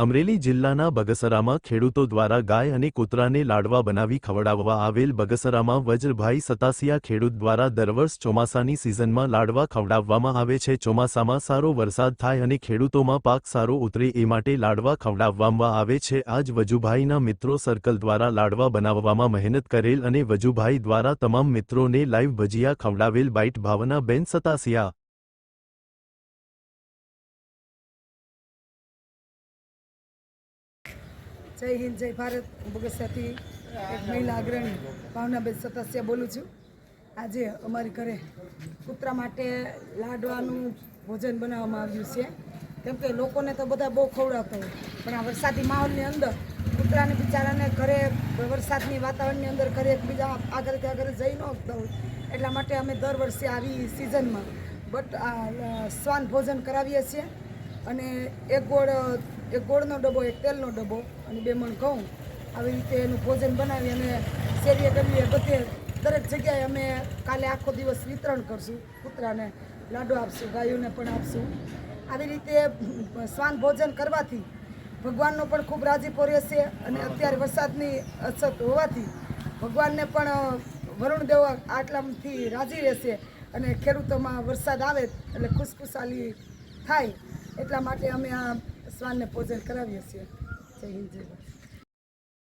અમરેલી જિલ્લાના બગસરામાં ખેડૂતો દ્વારા ગાય અને કૂતરાને લાડવા બનાવી ખવડાવવા આવેલ બગસરામાં વજ્રભાઈ સતાસિયા ખેડૂત દ્વારા દર વર્ષ ચોમાસાની સિઝનમાં લાડવા ખવડાવવામાં આવે છે. ચોમાસામાં સારો વરસાદ થાય અને ખેડૂતોમાં પાક સારો ઉતરે એ માટે લાડવા ખવડાવવામાં આવે છે. આજ વજુભાઈના મિત્રો સર્કલ દ્વારા લાડવા બનાવવામાં મહેનત કરેલ અને વજુભાઈ દ્વારા તમામ મિત્રોને લાઈવ ભજીયા ખવડાવેલ બાઇટ ભાવના બેન સતાસિયા જય હિન્દ, જય ભારત. બગસરાથી એક મહિલા અગ્રણી, ભાવનાબેન સતાસિયા બોલું છું. આજે અમારી ઘરે કૂતરા માટે લાડવાનું ભોજન બનાવવામાં આવ્યું છે. કેમ કે લોકોને તો બધા બહુ ખવડાવતા હોય. પણ આ વરસાદી માહોલની અંદર કૂતરાને બિચારાને ઘરે વરસાદની વાતાવરણની અંદર ઘરે એકબીજા આગળ ત્યાં આગળ જઈ ન શકતા હોય. એટલા માટે અમે દર વર્ષે આવી સિઝનમાં બટ આ શ્વાન ભોજન કરાવીએ છીએ. અને એક ગોળ એક ગોળનો ડબ્બો, એક તેલનો ડબ્બો. અને બે મણ ઘઉં. આવી રીતે એનું ભોજન બનાવી અને શેરીએ કરીએ બધે દરેક જગ્યાએ અમે કાલે આખો દિવસ વિતરણ કરશું. કૂતરાને લાડુ આપશું, ગાયોને પણ આપશું. આવી રીતે શ્વાન ભોજન કરવાથી ભગવાનનો પણ ખૂબ રાજીપો રહેશે અને અત્યારે વરસાદની અછત હોવાથી ભગવાનને પણ વરુણ દેવ આટલાથી રાજી રહેશે અને ખેડૂતોમાં વરસાદ આવે એટલે ખુશખુશાલી થાય એટલા માટે અમે આ શ્વાનને ભોજન કરાવીએ છીએ જય હિન્દ જય ભારત